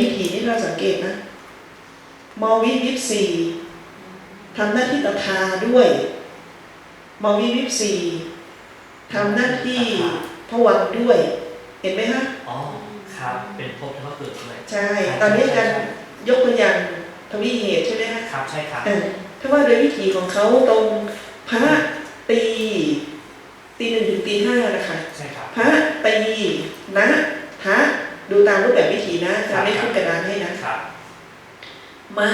วิถีที่เราสังเกตนะมอวิวิปซีทำหน้าที่ตถาด้วยมอวิวิปซีทำหน้าที่พวังค์ด้วย เห็นไหมฮะอ๋อครับ เป็นภพที่เขาเกิดด้วยใช่ ตอนนี้อาการยกตัวอย่างทวีเหตุใช่ไหมฮะครับใช่ครับเออถ้าว่าโดยวิถีของเขาตรงพระตีตีหนึ่งถึงตีห้านะคะใช่ครับพระตีนะพระ ดูตามรูปแบบวิถีนะจะไม่ขึ้นกระดานให้นะครับม้า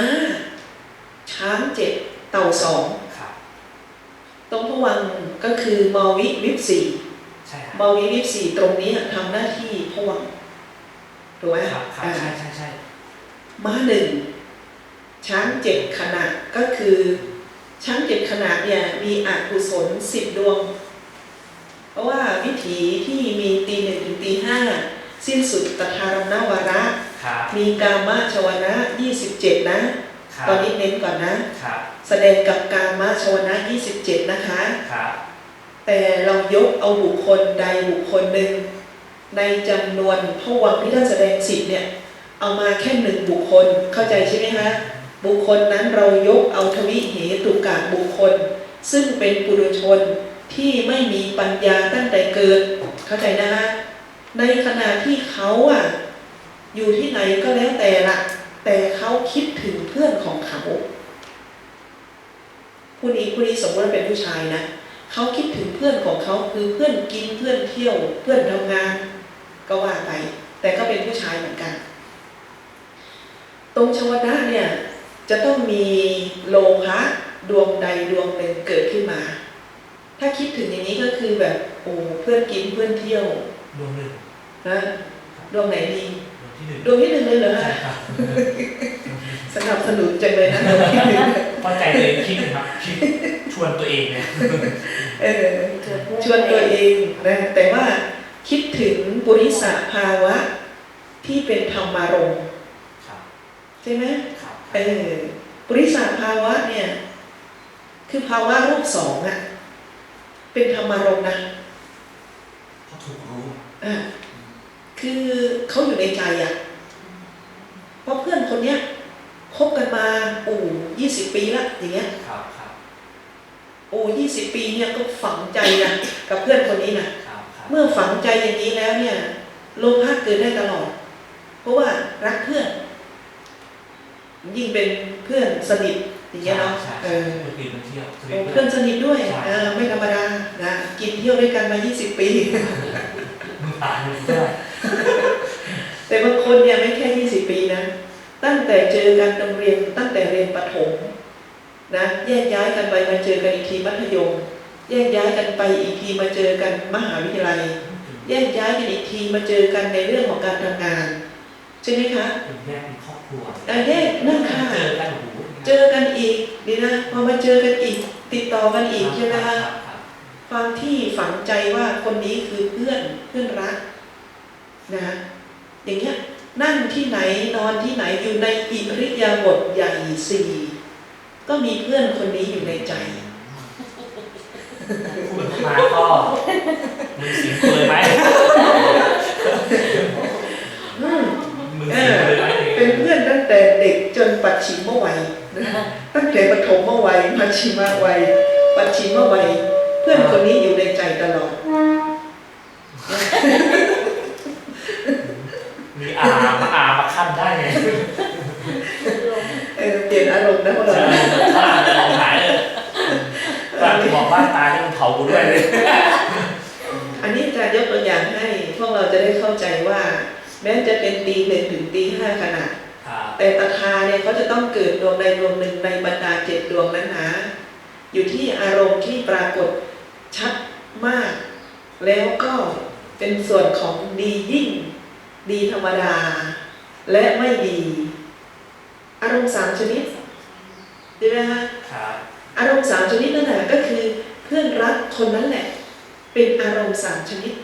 ช้างเจ็ดเต่าสองครับตรงพวังค์ก็คือมอวิวิปสี่ใช่ครับมอวิวิปสี่ตรงนี้ทำหน้าที่พวังค์ถูกไหมครับครับอ่าใช่ใช่ใช่ม้าหนึ่งช้างเจ็ดขนาดก็คือช้างเจ็ดขนาดเนี่ยมีอกุศลสิบดวง เพราะว่าวิถีที่มีตีหนึ่งถึงตีห้า สิ้นสุดตถารมนวาระครับมีกามชวนะ 27 นะครับตอนนี้เน้นก่อนนะครับแสดงกับกามชวนะ 27 นะคะครับแต่เรายกเอาบุคคลใดบุคคลหนึ่ง ในจำนวนพวังค์ที่ท่านแสดงสิทธิ์เนี่ย เอามาแค่หนึ่งบุคคลเข้าใจใช่ไหมคะบุคคลนั้นเรายกเอาทวิเหตุกะบุคคล ซึ่งเป็นปุถุชนที่ไม่มีปัญญาตั้งแต่เกิดเข้าใจนะคะ ในขณะที่เขาอะ อยู่ที่ไหนก็แล้วแต่ละแต่เขาคิดถึงเพื่อนของเขาผู้นี้ผู้นี้สมมติว่าเป็นผู้ชายนะเขาคิดถึงเพื่อนของเขาคือเพื่อนกินเพื่อนเที่ยว เพื่อนทำงาน ก็ว่าไป แต่ก็เป็นผู้ชายเหมือนกัน ตรงชวนะเนี่ยจะต้องมีโลภะดวงใดดวงหนึ่งเกิดขึ้นมา ถ้าคิดถึงอย่างนี้ก็คือแบบโอ้เพื่อนกินเพื่อนเที่ยว ดวงหนึ่งนะดวงไหนดีดวงที่หนึ่งดวงที่หนึ่งเลยเหรอใช่ฮะครับสนับสนุนจังเลยนะดวงที่หนึ่งเข้าใจเลยคิดนะครับคิดชวนตัวเองเนี่ยเออชวนตัวเองนะแต่ว่าคิดถึงปุริสภาวะที่เป็นธรรมารมณ์ครับใช่ไหมครับเออปุริสภาวะเนี่ยคือภาวะรูปสองอะเป็นธรรมารมณ์นะเขาถูกรู้อะ คือเขาอยู่ในใจอะเพราะเพื่อนคนเนี้ยคบกันมาโอ้ยี่สิบปีละอย่างเงี้ยครับครับโอ้ยี่สิบปีเนี่ยก็ฝังใจนะกับเพื่อนคนนี้นะครับครับเมื่อฝังใจอย่างนี้แล้วเนี่ยโลภะเกิดได้ตลอด เพราะว่ารักเพื่อน ยิ่งเป็นเพื่อนสนิทอย่างเงี้ยเนาะใช่เอใช่อเพื่อนกินเพื่อนเที่ยวสนิทโอ้เพื่เพื่ออนนสนิทด้วยใช่ เออไม่ธรรมดานะกินเที่ยวด้วยกันมา 20 ปีมึง ตายมึงได้แต่บางคนเนี่ยไม่แค่20ปีนะ ตั้งแต่เจอกันโรงเรียนตั้งแต่เรียนประถมนะแยกย้ายกันไปมาเจอกันอีกทีมัธยม แยกย้ายกันไปอีกทีมาเจอกันมหาวิทยาลัย แยกย้ายกันอีกทีมาเจอกันในเรื่องของการทำงานใช่ไหมคะเป็นแยกเป็นครอบครัวอะแยกนั่นค่ะเจอกันโอ้โหเจอกันอีกดีนะพอมาเจอกันอีก ติดต่อกันอีกใช่ไหมคะรับรับ ความที่ฝังใจว่าคนนี้คือเพื่อนเพื่อนรักนะอย่างเงี้ยนั่งที่ไหนนอนที่ไหนอยู่ในอิริยาบถใหญ่สี่ก็มีเพื่อนคนนี้อยู่ในใจพูดมาก็มือสิงเลยไหมอืมมือสิงเลยไหมเป็นเพื่อนตั้งแต่เด็กจนปัจฉิมวัยนะตั้งแต่ปฐมวัยมัชชิมวัยปัจฉิมวัย เพื่อนคนนี้อยู่ในใจตลอด มีอามาอามาขั้นได้ไงเออเปลี่ยนอารมณ์นะพวกเราใช่ข้าจะหายเลยข้าจะบอกว่าตายนี่มันเผากูด้วยเลย อันนี้อาจารย์ยกตัวอย่างให้ พวกเราจะได้เข้าใจว่า แม้จะเป็นตีหนึ่งถึงตีห้าขนาดครับแต่ตถาเนี่ยเขาจะต้องเกิดดวงใดดวงหนึ่งในบรรดาเจ็ดดวงนั้นนะอยู่ที่อารมณ์ที่ปรากฏ ชัดมาก แล้วก็เป็นส่วนของดียิ่ง ดีธรรมดา และไม่ดี อารมณ์สามชนิดใช่ไหมคะครับอารมณ์สามชนิดนั่นแหละก็คือเพื่อนรักคนนั้นแหละ เป็นอารมณ์สามชนิด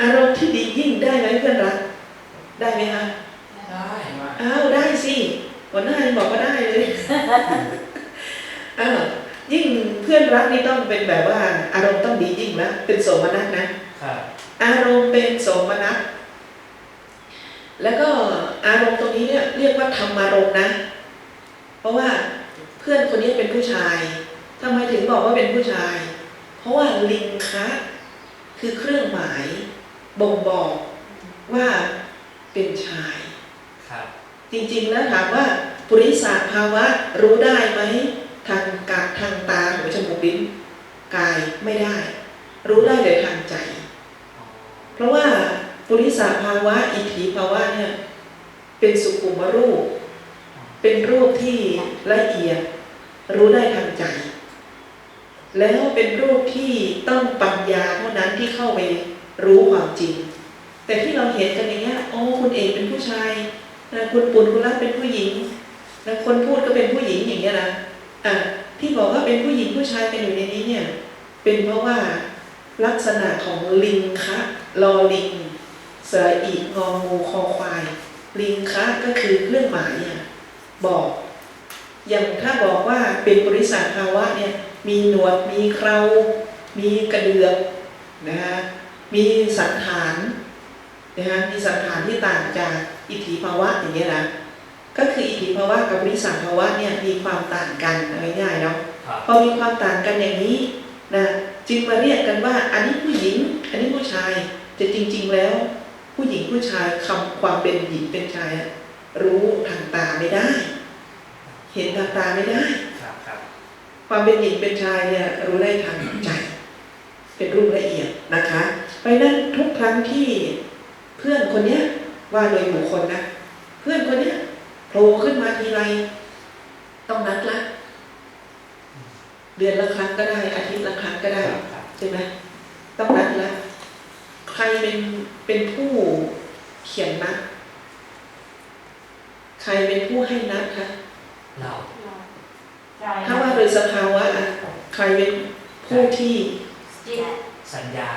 อารมณ์ที่ดียิ่งได้ไหมเพื่อนรัก ได้ไหมคะได้มาอ้าวได้สิหัวหน้ายังบอกว่าได้เลยอ้าวยิ่ง เพื่อนรักนี่ต้องเป็นแบบว่า อารมณ์ต้องดียิ่งแล้วเป็นโสมนัสนะครับอารมณ์เป็นโสมนัสแล้วก็อารมณ์ตรงนี้เนี่ยเรียกว่าธรรมารมณ์นะ เพราะว่าเพื่อนคนนี้เป็นผู้ชายทำไมถึงบอกว่าเป็นผู้ชาย เพราะว่าลิงคะคือเครื่องหมายบ่งบอกว่าเป็นชายครับจริงๆแล้วถามว่า ปุริสาภาวะรู้ได้ไหมทางกาทางตาหูจมูกลิ้น กายไม่ได้ รู้ได้แต่ทางใจ เพราะว่าปุริสาภาวะอิทธิภาวะเนี่ยเป็นสุขุมรูป เป็นรูปที่ละเอียดรู้ได้ทางใจ แล้วเป็นรูปที่ต้องปัญญาเท่านั้นที่เข้าไปรู้ความจริง แต่ที่เราเห็นกันอย่างเงี้ยโอ้คุณเอกเป็นผู้ชายนะคุณปุณคุณรักเป็นผู้หญิงคนพูดก็เป็นผู้หญิงอย่างเงี้ยนะอะที่บอกว่าเป็นผู้หญิงผู้ชายกันอยู่ในนี้เนี่ย เป็นเพราะว่าลักษณะของลิงคะลอลิงสระอีงองูคอควาย ลิงคะก็คือเครื่องหมายเนี่ยบอก อย่างถ้าบอกว่าเป็นบริษัทภาวะเนี่ยมีหนวดมีเครา มีกระเดือกนะฮะมีสันฐานนะฮะมีสันฐานที่ต่างจากอิทธิภาวะอย่างเงี้ยนะก็คืออิทธิภาวะกับบริษัทภาวะเนี่ยมีความต่างกันเอาง่ายๆเนาะครับพอมีความต่างกันอย่างนี้ นะจึงมาเรียกกันว่า อันนี้ผู้หญิง อันนี้ผู้ชายแต่จริง ๆ แล้ว ผู้หญิงผู้ชายคำความเป็นหญิงเป็นชายอะรู้ทางตาไม่ได้ เห็นทางตาไม่ได้ครับครับความเป็นหญิงเป็นชายเนี่ยรู้ได้ทางใจ เป็นรูปละเอียดนะคะเพราะฉะนั้นทุกครั้งที่เพื่อนคนเนี้ยว่าโดยบุคคลนะ เพื่อนคนเนี้ยโผล่ขึ้นมาทีไรต้องนัดละ เดือนละครั้งก็ได้ อาทิตย์ละครั้งก็ได้ครับครับใช่ไหมต้องนัดละใครเป็นเป็นผู้เขียนนัดใครเป็นผู้ให้นัดคะเราถ้าว่าโดยสภาวะอะใครเป็นผู้ที่จิตสัญญา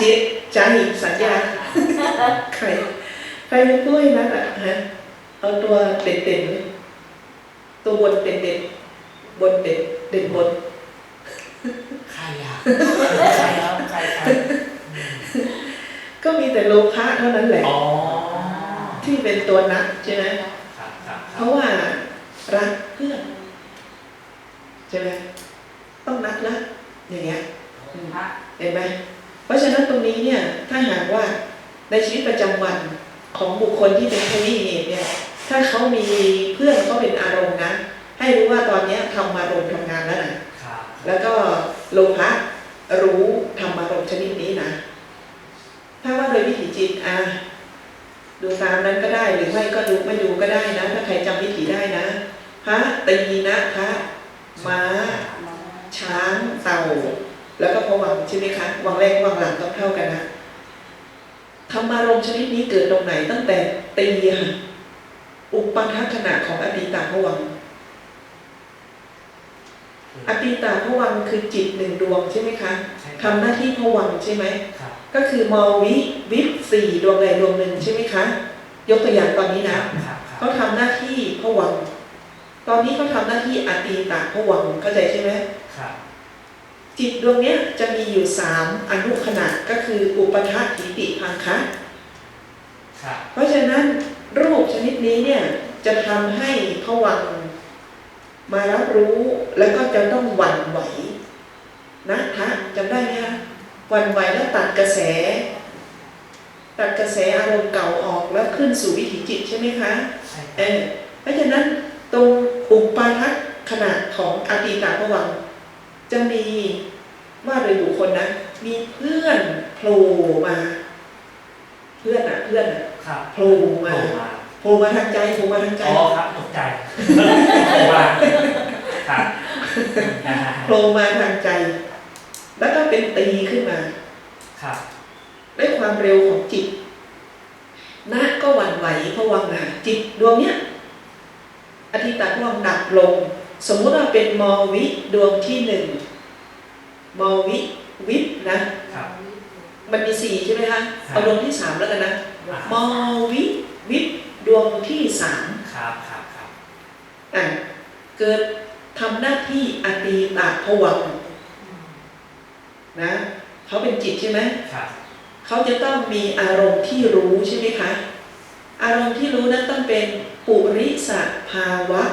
จิตใจสัญญาใครใครเป็นผู้ให้นัดอะฮะเอาตัวเด่นเด่นๆเลยตัวบนเด่นเด่นๆ บนเด่นเด่นบนใครอะใครครับใครครับอืมก็มีแต่โลภะเท่านั้นแหละอ๋อที่เป็นตัวนัดใช่ไหมครับครับคเพรับราะว่ารักเพื่อนใช่ไหมต้องนัดละอย่างเงี้ยพระเห็นไหมเพราะฉะนั้นตรงนี้เนี่ยถ้าหากว่าในชีวิตประจำวันของบุคคลที่เป็นผู้มีเหตุเนี่ยถ้าเขามีเพื่อนเขาเป็นอารมณ์นะ ให้รู้ว่าตอนเนี้ยทำอารมณ์ทำงานแล้วนะครับแล้วก็โลภะรู้ทำอารมณ์ชนิดนี้นะ ถ้าว่าโดยวิถีจิตอะดูตามนั้นก็ได้หรือไม่ก็ดูไม่ดูก็ได้นะ ถ้าใครจำวิถีได้นะพระตีนะพระม้า ช้างเต่า แล้วก็พวังค์ใช่ไหมคะวังแรกวังหลังต้องเท่ากันนะธรรมารมณ์ชนิดนี้เกิดตรงไหนตั้งแต่ตีค่ะอุปทัศนะของอดีตาพวังค์ อดีตาพวังค์คือจิตหนึ่งดวงใช่ไหมคะใช่คทำรับหน้าที่พวังค์ใช่ไหมครับก็คือมอวิวิปสี่ดวงใดดวงหนึ่งใช่ไหมคะ ยกตัวอย่างตอนนี้คนะรับครับครัเขาบทำหน้าที่พวังค์ตอนนี้เขาทำหน้าที่อดีตาพวังค์เข้าใจใช่ไหมครับจิตดวงเนี้ยจะมีอยู่สามอนุขณะก็คืออุปทะทิติพังคะครับเพราะฉะนั้นรูปชนิดนี้เนี่ยจะทำให้ผวังค์ มารับรู้แล้วก็จะต้องหวั่นไหวนะทะจำได้ไหมคะหวั่นไหวแล้วตัดกระแส ตัดกระแสอารมณ์เก่าออกแล้วขึ้นสู่วิถีจิตใช่ไหมคะใช่คเอรับอเพราะฉะนั้นตรงอุปาทัศน์ขนาดของอดีตผวังค์จะมีว่าโดยบุคคลนะ มีเพื่อนโผล่มา เพื่อนอะเพื่อนอะครับโผล่โผมาล่มา โผล่มาทางใจโผล่มาทางใจอ๋อครับตกใจโผล่มาครับนะฮะโผล่มาทางใจ แล้วก็เป็นตีขึ้นมา ครับด้วยความเร็วของจิตนะก็หวั่นไหวผวังค์อะจิตดวงเนี้ยอธิตาผวังค์ดับลง สมมุติว่าเป็นมอวิดวงที่หนึ่งมอวิวิปนะครับมันมีสี่ใช่ไหมคะครับเอาดวงที่สามแล้วกันนะมอวิวิป ดวงที่สามครับครับครับอะเกิดทำหน้าที่อตีตาผวังค์นะเขาเป็นจิตใช่ไหมครับเเขาจะต้องมีอารมณ์ที่รู้ใช่ไหมคะ อารมณ์ที่รู้นั้นต้องเป็นปุริสภาวะ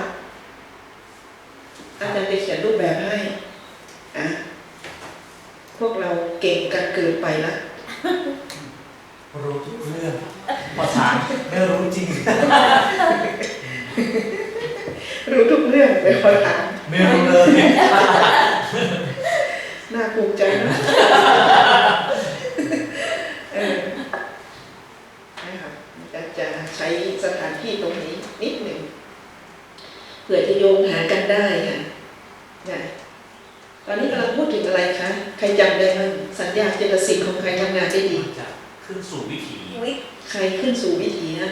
อาจารย์จะเขียนรูปแบบให้อะพวกเราเก่งกันเกินไปละ รู้ทุกเรื่องพอถามไม่รู้จริง รู้ทุกเรื่องไม่ค่อยถามไม่รู้เลยน่าภูมิใจนะเออนะครับอาจารย์จะใช้สถานที่ตรงนี้นิดหนึ่งเผื่อจะโยงหากันได้ค่ะนะตอนนี้กำลังพูดถึงอะไรคะ ใครจำได้บ้างสัญญาณเจตสิกของใครทำงานได้ดีจะ ขึ้นสู่วิถีวิทย์ใครขึ้นสู่วิถีนะ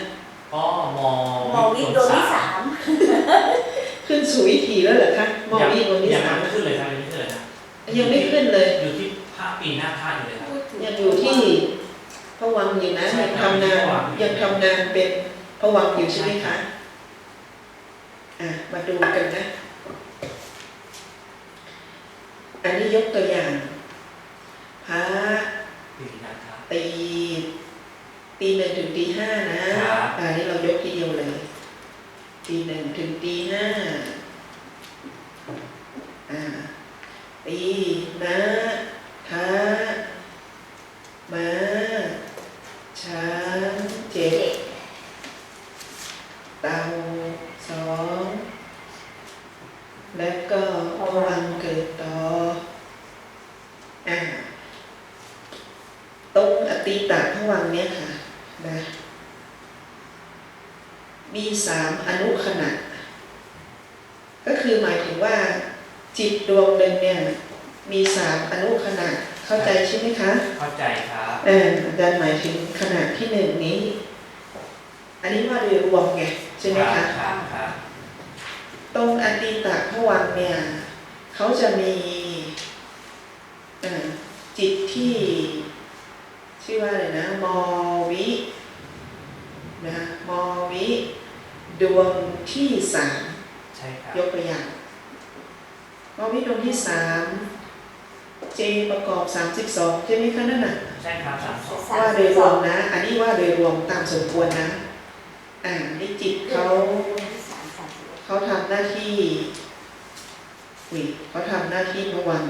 พ่อมอมอวิทย์ดวงที่สามขึ้นสู่วิถีแล้วเหรอคะมอวิดวงที่ยังสามไม่ขึ้นเลยครับยังไม่ขึ้นเลยครับยังไม่ขึ้นเลย อยู่ที่ภาคปีหน้าภาคอยู่เลยครับพูดถึงยังอยู่ที่พระวังอยู่นะใช่ยังครับทำงานพระวังยังทำงานเป็นพระวังอยู่ใช่ไหมคะอะมาดูกันนะ อันนี้ยกตัวอย่างพระปีนะครับ ตีตีหนึ่งถึงตีห้านะครับอันนี้เรายกทีเดียวเลย ตีหนึ่งถึงตีห้าอ่าตีนะท้ามาช้างเจ็ด เด็ก เตาสองแล้วก็พวังค์เกิดต่ออ่าตรงอติตะพวังค์เนี่ยค่ะนะมีสามอนุขณะ ก็คือหมายถึงว่า จิตดวงหนึ่งเนี่ยมีสามอนุขณะเข้าใจใช่ไหมคะ เข้าใจครับเอออาจารย์หมายถึงขนาดที่หนึ่งนี้ อันนี้ว่าโดยรวมไงใช่ไหมครัคะบครับครับตรงอันตีตะพวังค์เนี่ยเขาจะมีเอ่อจิตที่ชื่อว่าอะไรนะมอวินะมอวิ ดวงที่สามใช่ครับยกตัวอย่าง มอวิดวงที่สามเจประกอบสามสิบสองใช่ไหมคะนั่นน่ะใช่ครับสามสองสามว่าโดสิยบรสวองมนะ อันนี้ว่าโดยรวมตามสมควรนะ อ่านี่จิตเขาดวงที่สามสามสิบเอ็ดเขาทำหน้าที่อุ้ยเขาทำหน้าที่พระวัน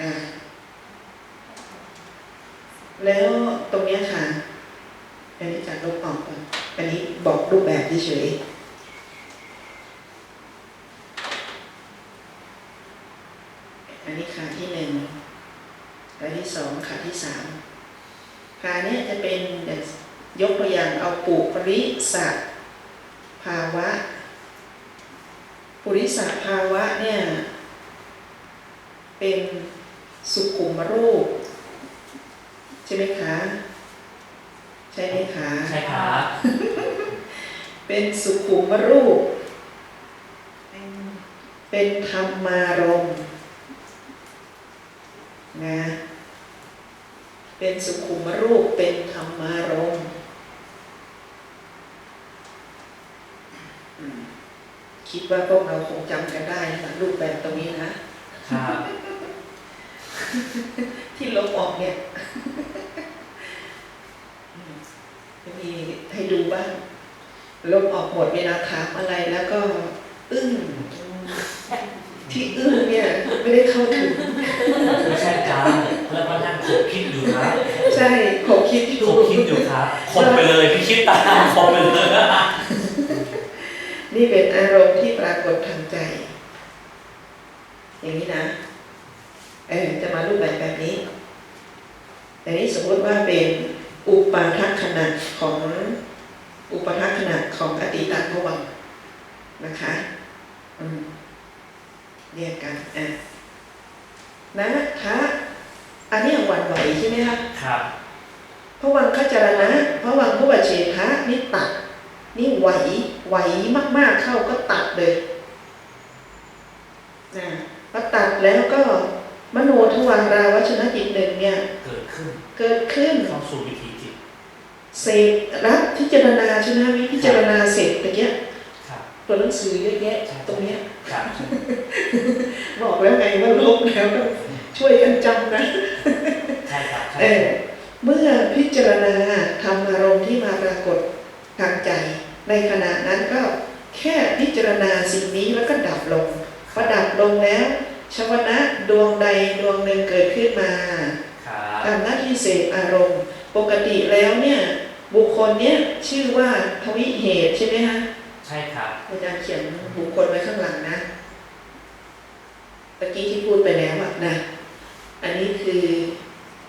อ่าแล้วตรงเนี้ยค่ะอันนี้จากลบออกก่อนอันนี้บอกรูปแบบเฉยๆ อันนี้ขาที่หนึ่งขาที่สองขาที่สามขาเนี้ยจะเป็นเดี๋ยวยกตัวอย่างเอาปุริสะภาวะ ปุริสะภาวะเนี่ย เป็นสุขุมรูป ใช่ไหมคะ ใช่ไหมคะใช่ครับเป็นสุขุมรูป เป็นธรรมารมณ์ นะเป็นสุขุมรูปเป็นธรรมารมณ์อืมคิดว่าพวกเราคงจำกันได้นะรูปแบบตรงนี้นะครับที่ลบออกเนี่ยอืมจะมีให้ดูบ้าง ลบออกหมดเวลาถามอะไรแล้วก็ อึ้งที่อึ้งเนี่ย ไม่ได้เข้าถึง ไม่ใช่จ้าแล้วก็นั่งขบคิดอยู่ครับ ใช่ ผมคิดอขยู่บคิดอยู่ครับคบไปเลยไม่คิดตามคบไปเลยนี่เป็นอารมณ์ที่ปรากฏทางใจ อย่างนี้นะ เออจะมารูปแบบแบบนี้แต่นี้สมมติว่าเป็นอุปาทัขณะของอุปาทัขณะของอดีตภวังค์นะคะอืมเรียกกันอะนะทะอันนี้หวั่นไหวใช่ไหมคะครับ พระวังคจารณะพระวังพระวเชทะนี่ตัด นี่ไหวไหวมากๆเข้าก็ตัดเลยนะพอตัดแล้วก็มโนทวังราวัชนะจิตหนึ่งเนี่ย เกิดขึ้นเกิดขึ้นเข้าสู่วิถีจิตเสกรับพิจารณาใช่ไหมวิพิจารณาเสร็จตะเกียครับตัวหนังสือเยอะแยะตรงเนี้ยครับบอกแล้วไงว่าลบแล้วก็ช่วยกันจำนะใช่ครับใช่เออ เมื่อพิจารณาทำอารมณ์ที่มาปรากฏทางใจ ในขณะนั้นก็แค่พิจารณาสิ่งนี้แล้วก็ดับลงพอดับลงแล้วชวนะดวงใดดวงหนึ่งเกิดขึ้นมาครับทำหน้าที่เสพอารมณ์ ปกติแล้วเนี่ยบุคคลเนี้ยชื่อว่าทวิเหตุใช่ไหมฮะใช่ครับอาจารย์เขียนบุคคลไว้ข้างหลังนะตะกี้ที่พูดไปแล้วอะนะอันนี้คือ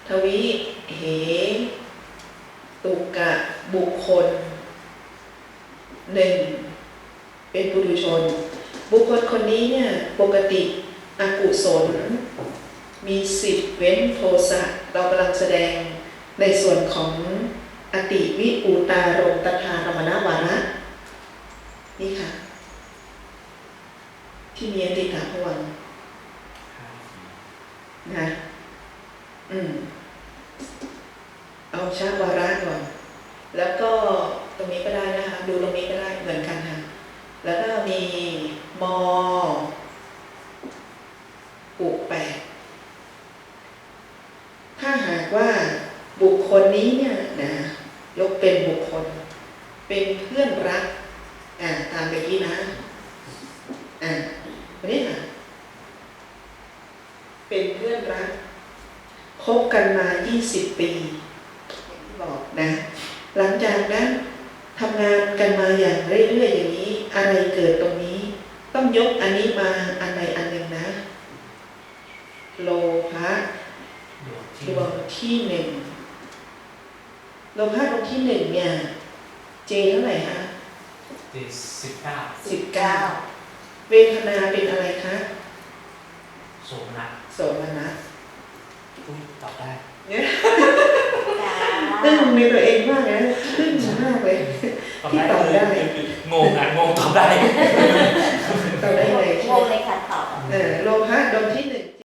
ทวิ เหตุกะบุคคลหนึ่งเป็นปุถุชน บุคคลคนนี้เนี่ยปกติอกุศล มีสิทธิ์เว้นโทสะเรากำลังแสดงในส่วนของอติวิปูตารมตถารมณวาระนี่ค่ะ ที่มีอติถาพวังค์นะอืมเอา ชาติวาระก่อน แล้วก็ตรงนี้ก็ได้นะคะ ดูตรงนี้ก็ได้เหมือนกันค่ะ แล้วก็มีมอปุกแปดถ้าหากว่าบุคคลนี้เนี่ยกเป็นบุคคล เป็นเพื่อนรัก อ่าตามไปที่นะ อ่าวันนี้ค่ะ เป็นเพื่อนรักคบกันมา 20 ปีอย่างที่บอกนะ หลังจากนั้นทำงานกันมาอย่างเรื่อยๆอย่างนี้ อะไรเกิดตรงนี้ ต้องยกอันนี้มา อันใดอันหนึ่งนะ โลภะดวงที่ดวงที่หนึ่งโลภะดวงที่หนึ่งเนี่ย เจเท่าไหร่คะที่สิบเก้าสิบเก้าเวทนาเป็นอะไรคะโสมนัสโสมนัสอุ้ยตอบได้ตึ้งในตัวเองมากนะตึ้งมากเลยตอบที่ได้ตอบได้งงอะงงตอบได้ตอบได้เลย โลเออโลหะดวงที่หนึ่ง